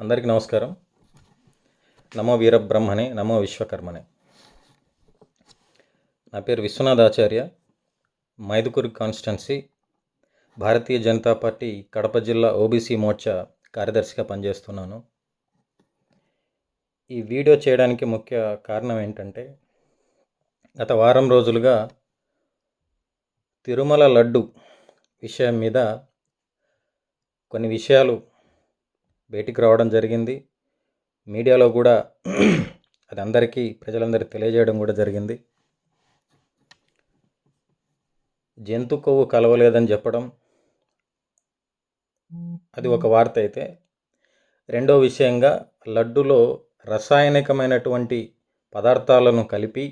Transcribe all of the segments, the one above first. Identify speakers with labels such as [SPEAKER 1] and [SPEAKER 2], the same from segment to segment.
[SPEAKER 1] అందరికీ నమస్కారం. నమో వీరబ్రహ్మణే నమో విశ్వకర్మనే నా పేరు విశ్వనాథ్ ఆచార్య మైదుకూరు కాన్స్టెన్సీ భారతీయ జనతా పార్టీ కడప జిల్లా ఓబీసీ మోర్చా కార్యదర్శిగా పనిచేస్తున్నాను. ఈ వీడియో చేయడానికి ముఖ్య కారణం ఏంటంటే గత వారం రోజులుగా తిరుమల లడ్డు విషయం మీద కొన్ని విషయాలు బయటికి రావడం జరిగింది. మీడియాలో కూడా అది అందరికీ ప్రజలందరికీ తెలియజేయడం కూడా జరిగింది. జంతు కొవ్వు కలవలేదని చెప్పడం అది ఒక వార్త అయితే. రెండో విషయంగా లడ్డులో రసాయనికమైనటువంటి పదార్థాలను కలిపి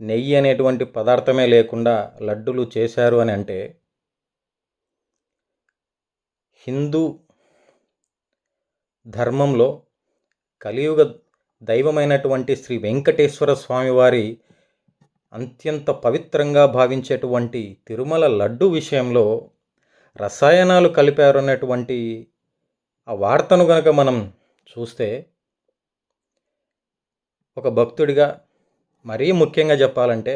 [SPEAKER 1] నెయ్యి అనేటువంటి పదార్థమే లేకుండా లడ్డులు చేశారు అని అంటే హిందూ ధర్మంలో కలియుగ దైవమైనటువంటి శ్రీ వెంకటేశ్వర స్వామివారి అత్యంత పవిత్రంగా భావించేటువంటి తిరుమల లడ్డు విషయంలో రసాయనాలు కలిపారు అన్నటువంటి ఆ వార్తను గనక మనం చూస్తే ఒక భక్తుడిగా మరీ ముఖ్యంగా చెప్పాలంటే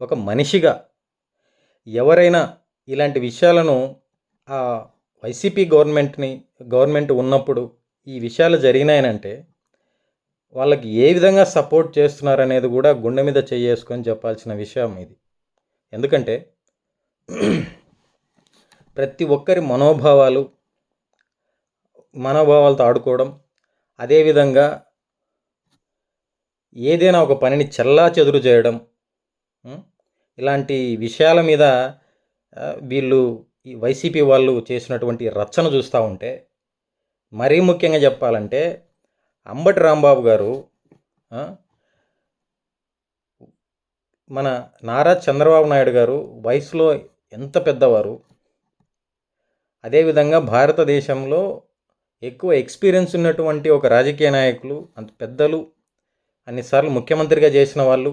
[SPEAKER 1] ఒక మనిషిగా ఎవరైనా ఇలాంటి విషయాలను ఆ వైసీపీ గవర్నమెంట్ని గవర్నమెంట్ ఉన్నప్పుడు ఈ విషయాలు జరిగినాయనంటే వాళ్ళకి ఏ విధంగా సపోర్ట్ చేస్తున్నారనేది కూడా గుండె మీద చేసుకొని చెప్పాల్సిన విషయం ఇది. ఎందుకంటే ప్రతి ఒక్కరి మనోభావాలు మనోభావాలతో ఆడుకోవడం అదేవిధంగా ఏదైనా ఒక పనిని చల్లా చెదురు చేయడం ఇలాంటి విషయాల మీద వీళ్ళు ఈ వైసీపీ వాళ్ళు చేసినటువంటి రచ్చన చూస్తూ ఉంటే మరీ ముఖ్యంగా చెప్పాలంటే అంబటి రాంబాబు గారు మన నారా చంద్రబాబు నాయుడు గారు వయసులో ఎంత పెద్దవారు అదేవిధంగా భారతదేశంలో ఎక్కువ ఎక్స్పీరియన్స్ ఉన్నటువంటి ఒక రాజకీయ నాయకులు అంత పెద్దలు అన్నిసార్లు ముఖ్యమంత్రిగా చేసిన వాళ్ళు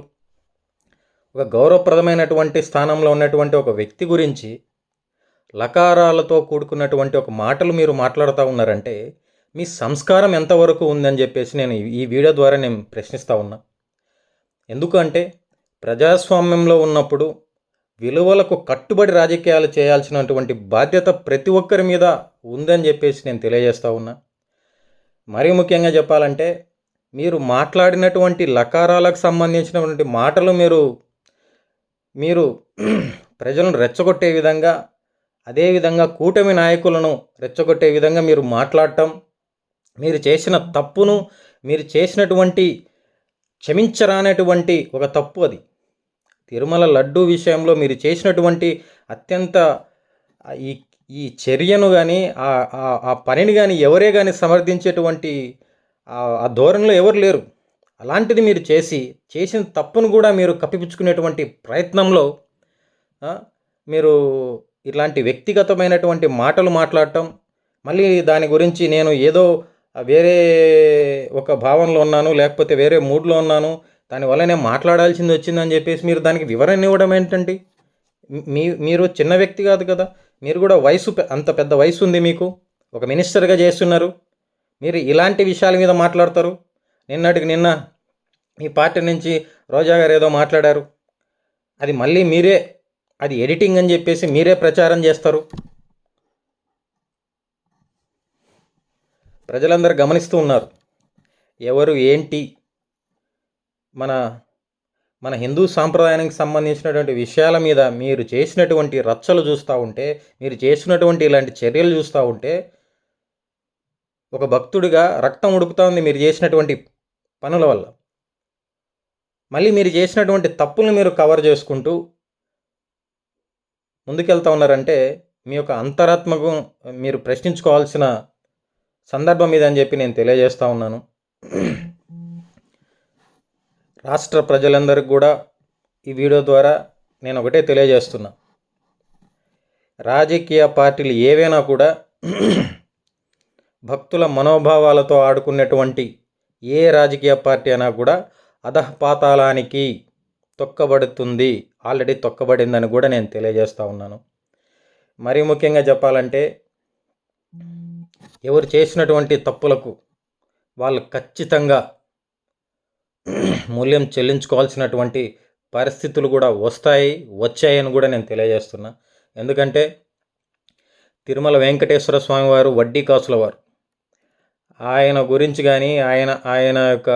[SPEAKER 1] ఒక గౌరవప్రదమైనటువంటి స్థానంలో ఉన్నటువంటి ఒక వ్యక్తి గురించి లకారాలతో కూడుకున్నటువంటి ఒక మాటలు మీరు మాట్లాడుతూ ఉన్నారంటే మీ సంస్కారం ఎంతవరకు ఉందని చెప్పేసి నేను ఈ- వీడియో ద్వారా నేను ప్రశ్నిస్తూ ఉన్నా. ఎందుకంటే ప్రజాస్వామ్యంలో ఉన్నప్పుడు విలువలకు కట్టుబడి రాజకీయాలు చేయాల్సినటువంటి బాధ్యత ప్రతి ఒక్కరి మీద ఉందని చెప్పేసి నేను తెలియజేస్తూ ఉన్నా. మరీ ముఖ్యంగా చెప్పాలంటే మీరు మాట్లాడినటువంటి లకారాలకు సంబంధించినటువంటి మాటలు మీరు మీరు ప్రజలను రెచ్చగొట్టే విధంగా అదేవిధంగా కూటమి నాయకులను రెచ్చగొట్టే విధంగా మీరు మాట్లాడటం మీరు చేసిన తప్పును మీరు చేసినటువంటి క్షమించరానటువంటి ఒక తప్పు అది. తిరుమల లడ్డు విషయంలో మీరు చేసినటువంటి అత్యంత ఈ ఈ చర్యను కానీ ఆ పనిని కానీ ఎవరే కానీ సమర్థించేటువంటి ఆ- ధోరణిలో ఎవరు లేరు. అలాంటిది మీరు చేసి చేసిన తప్పును కూడా మీరు కప్పిపుచ్చుకునేటువంటి ప్రయత్నంలో మీరు ఇలాంటి వ్యక్తిగతమైనటువంటి మాటలు మాట్లాడటం మళ్ళీ దాని గురించి నేను ఏదో వేరే ఒక భావనలో ఉన్నాను లేకపోతే వేరే మూడ్లో ఉన్నాను దానివల్ల నేను మాట్లాడాల్సింది వచ్చిందని చెప్పేసి మీరు దానికి వివరణ ఇవ్వడం ఏంటండి? మీ మీరు చిన్న వ్యక్తి కాదు కదా మీరు కూడా వయసు అంత పెద్ద వయసు ఉంది మీకు ఒక మినిస్టర్గా చేస్తున్నారు మీరు ఇలాంటి విషయాల మీద మాట్లాడతారు. నిన్నటికి నిన్న మీ పార్టీ నుంచి రోజా గారు ఏదో మాట్లాడారు. అది మళ్ళీ మీరే అది ఎడిటింగ్ అని చెప్పేసి మీరే ప్రచారం చేస్తారు. ప్రజలందరూ గమనిస్తూ ఉన్నారు. ఎవరు ఏంటి? మన మన హిందూ సాంప్రదాయానికి సంబంధించినటువంటి విషయాల మీద మీరు చేసినటువంటి రచ్చలు చూస్తూ ఉంటే మీరు చేసినటువంటి ఇలాంటి చర్యలు చూస్తూ ఉంటే ఒక భక్తుడిగా రక్తం ఉడుకుతోంది మీరు చేసినటువంటి పనుల వల్ల. మళ్ళీ మీరు చేసినటువంటి తప్పులను మీరు కవర్ చేసుకుంటూ ముందుకెళ్తా ఉన్నారంటే మీ యొక్క అంతరాత్మకు మీరు ప్రశ్నించుకోవాల్సిన సందర్భం ఇది అని చెప్పి నేను తెలియజేస్తూ ఉన్నాను. రాష్ట్ర ప్రజలందరికీ కూడా ఈ వీడియో ద్వారా నేను ఒకటే తెలియజేస్తున్నా. రాజకీయ పార్టీలు ఏవైనా కూడా భక్తుల మనోభావాలతో ఆడుకునేటువంటి ఏ రాజకీయ పార్టీ అయినా కూడా అధపాతాళానికి తొక్కబడుతుంది. ఆల్రెడీ తొక్కబడిందని కూడా నేను తెలియజేస్తూ ఉన్నాను. మరీ ముఖ్యంగా చెప్పాలంటే ఎవరు చేసినటువంటి తప్పులకు వాళ్ళు ఖచ్చితంగా మూల్యం చెల్లించుకోవాల్సినటువంటి పరిస్థితులు కూడా వస్తాయి వచ్చాయని కూడా నేను తెలియజేస్తున్నా. ఎందుకంటే తిరుమల వెంకటేశ్వర స్వామి వారు వడ్డీ కాసుల వారు ఆయన గురించి కానీ ఆయన ఆయన యొక్క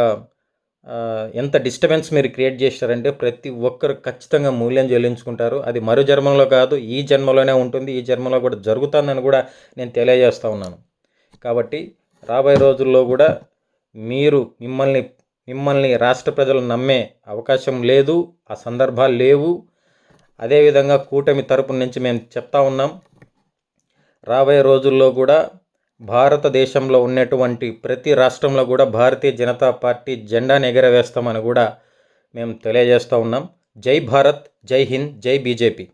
[SPEAKER 1] ఎంత డిస్టర్బెన్స్ మీరు క్రియేట్ చేశారంటే ప్రతి ఒక్కరు ఖచ్చితంగా మూల్యం చెల్లించుకుంటారు. అది మరో జన్మలో కాదు ఈ జన్మలోనే ఉంటుంది ఈ జన్మలో కూడా జరుగుతుందని కూడా నేను తెలియజేస్తూ ఉన్నాను. కాబట్టి రాబోయే రోజుల్లో కూడా మీరు మిమ్మల్ని మిమ్మల్ని రాష్ట్ర ప్రజలు నమ్మే అవకాశం లేదు ఆ సందర్భాలు లేవు. అదేవిధంగా కూటమి తరపు నుంచి మేము చెప్తా ఉన్నాం రాబోయే రోజుల్లో కూడా భారతదేశంలో ఉన్నటువంటి ప్రతి రాష్ట్రంలో కూడా భారతీయ జనతా పార్టీ జెండాను ఎగరవేస్తామని కూడా మేము తెలియజేస్తూ ఉన్నాం. జై భారత్ జై హింద్ జై బీజేపీ.